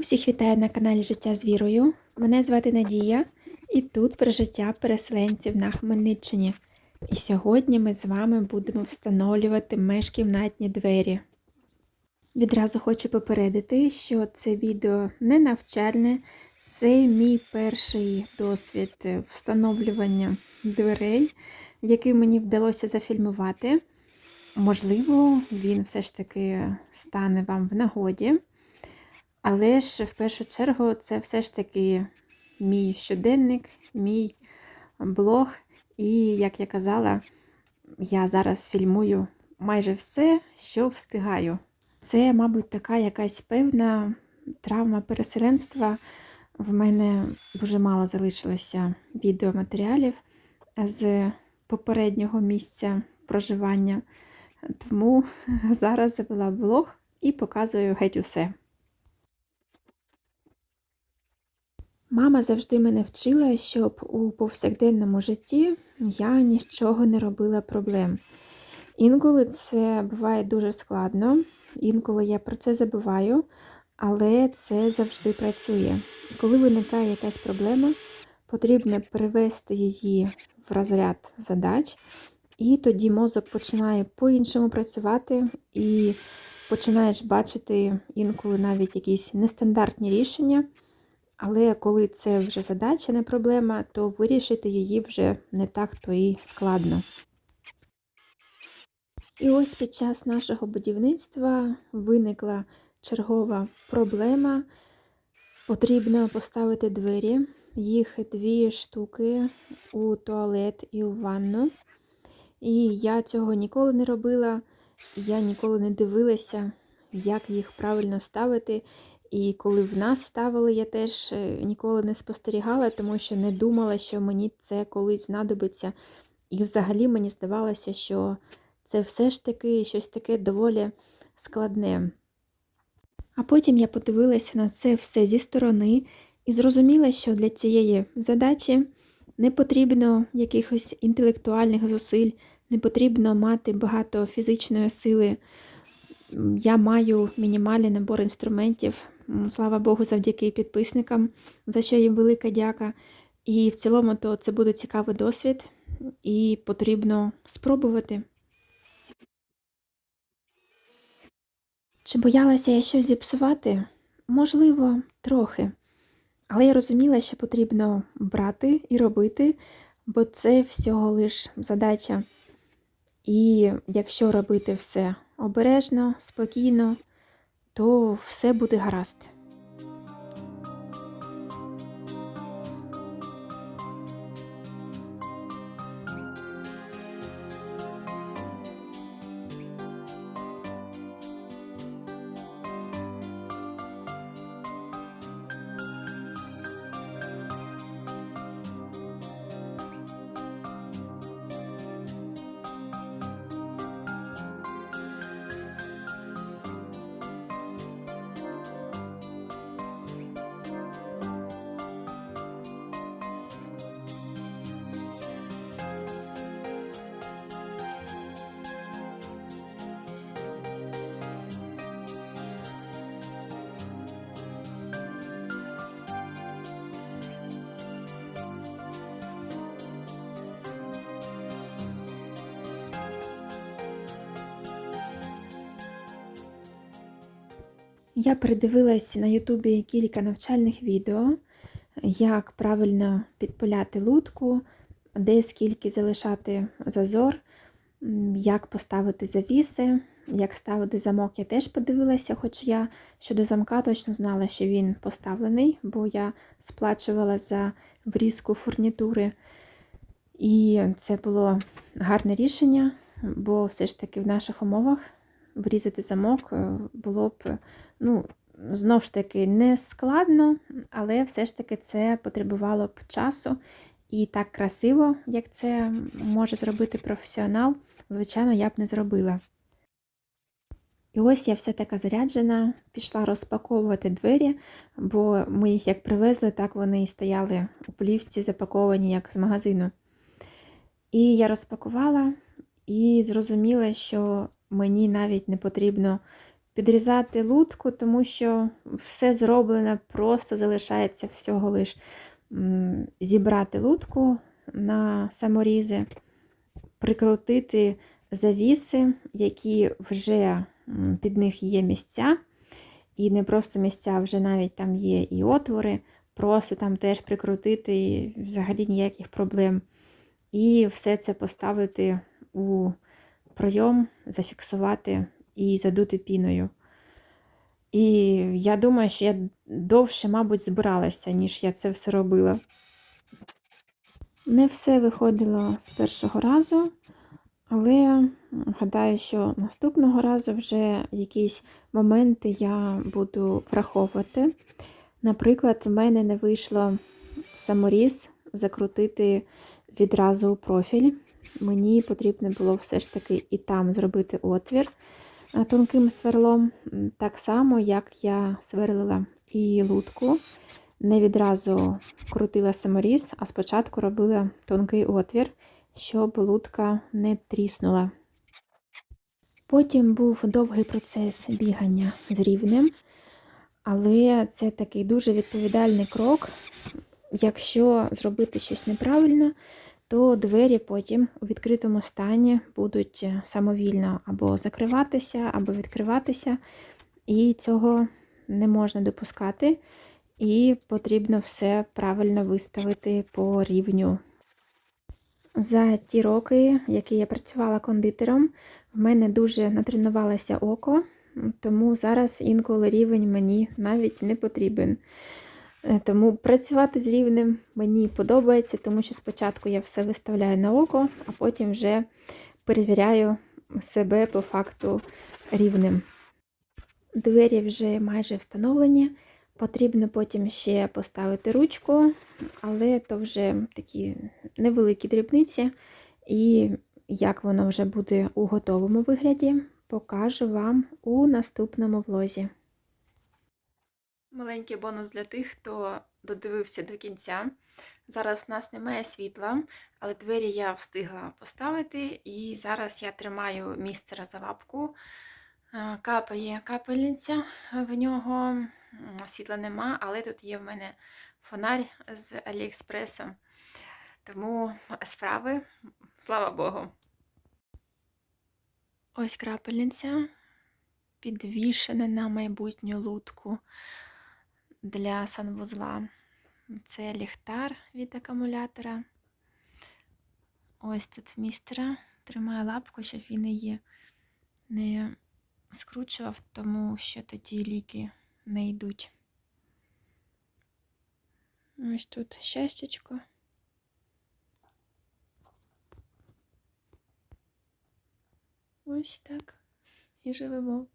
Усіх вітаю на каналі Життя з вірою. Мене звати Надія, і тут про життя переселенців на Хмельниччині. І сьогодні ми з вами будемо встановлювати межкімнатні двері. Відразу хочу попередити, що це відео не навчальне, це мій перший досвід встановлювання дверей, який мені вдалося зафільмувати. Можливо, він все ж таки стане вам в нагоді. Але ж в першу чергу це все ж таки мій щоденник, мій блог. І, як я казала, я зараз фільмую майже все, що встигаю. Це, мабуть, така якась певна травма переселенства. В мене дуже мало залишилося відеоматеріалів з попереднього місця проживання. Тому зараз завела блог і показую геть усе. Мама завжди мене вчила, щоб у повсякденному житті я нічого не робила проблем. Інколи це буває дуже складно, інколи я про це забуваю, але це завжди працює. Коли виникає якась проблема, потрібно перевести її в розряд задач, і тоді мозок починає по-іншому працювати і починаєш бачити інколи навіть якісь нестандартні рішення. Але коли це вже задача, не проблема, то вирішити її вже не так то і складно. І ось під час нашого будівництва виникла чергова проблема. Потрібно поставити двері, їх дві штуки у туалет і у ванну. І я цього ніколи не робила, я ніколи не дивилася, як їх правильно ставити. І коли в нас ставили, я теж ніколи не спостерігала, тому що не думала, що мені це колись знадобиться. І взагалі мені здавалося, що це все ж таки щось таке доволі складне. А потім я подивилася на це все зі сторони і зрозуміла, що для цієї задачі не потрібно якихось інтелектуальних зусиль, не потрібно мати багато фізичної сили. Я маю мінімальний набор інструментів, слава Богу, завдяки підписникам, за що їм велика дяка. І в цілому то це буде цікавий досвід, і потрібно спробувати. Чи боялася я щось зіпсувати? Можливо, трохи. Але я розуміла, що потрібно брати і робити, бо це всього лиш задача. І якщо робити все обережно, спокійно, то все буде гаразд. Я передивилась на Ютубі кілька навчальних відео, як правильно підпиляти лутку, де скільки залишати зазор, як поставити завіси, як ставити замок. Я теж подивилася, хоч я щодо замка точно знала, що він поставлений, бо я сплачувала за врізку фурнітури. І це було гарне рішення, бо все ж таки в наших умовах врізати замок було б, ну, знов ж таки, не складно, але все ж таки це потребувало б часу. І так красиво, як це може зробити професіонал, звичайно, я б не зробила. І ось я вся така заряджена, пішла розпаковувати двері, бо ми їх як привезли, так вони і стояли у плівці, запаковані, як з магазину. І я розпакувала і зрозуміла, що мені навіть не потрібно підрізати лутку, тому що все зроблено, просто залишається всього лиш зібрати лутку на саморізи, прикрутити завіси, які вже під них є місця. І не просто місця, вже навіть там є і отвори, просто там теж прикрутити, і взагалі ніяких проблем. І все це поставити у пройом, зафіксувати і задути піною. І я думаю, що я довше, мабуть, збиралася, ніж я це все робила. Не все виходило з першого разу, але гадаю, що наступного разу вже якісь моменти я буду враховувати. Наприклад, в мене не вийшло саморіз закрутити відразу у профіль. Мені потрібно було все ж таки і там зробити отвір е, тонким сверлом, так само, як я сверлила і лутку. Не відразу крутила саморіз, а спочатку робила тонкий отвір, щоб лутка не тріснула. Потім був довгий процес бігання з рівнем, але це такий дуже відповідальний крок. Якщо зробити щось неправильно, то двері потім у відкритому стані будуть самовільно або закриватися, або відкриватися, і цього не можна допускати. І потрібно все правильно виставити по рівню. За ті роки, які я працювала кондитером, в мене дуже натренувалося око, тому зараз інколи рівень мені навіть не потрібен. Е, Тому працювати з рівнем мені подобається, тому що спочатку я все виставляю на око, а потім вже перевіряю себе по факту рівнем. Двері вже майже встановлені. Потрібно потім ще поставити ручку, але то вже такі невеликі дрібниці. І як воно вже буде у готовому вигляді, покажу вам у наступному влозі. Маленький бонус для тих, хто додивився до кінця. Зараз у нас немає світла, але двері я встигла поставити, і зараз я тримаю містера за лапку. Е, Капає капельниця в нього. Світла нема, але тут є в мене фонарь з Аліекспресу. Тому справи, слава Богу. Ось крапельниця підвішена на майбутню лутку для санвузла. Це ліхтар від акумулятора. Ось тут містера тримає лапку, щоб він її не скручував, тому що тоді ліки не йдуть. Ось тут щастячко. Ось так. І живемо.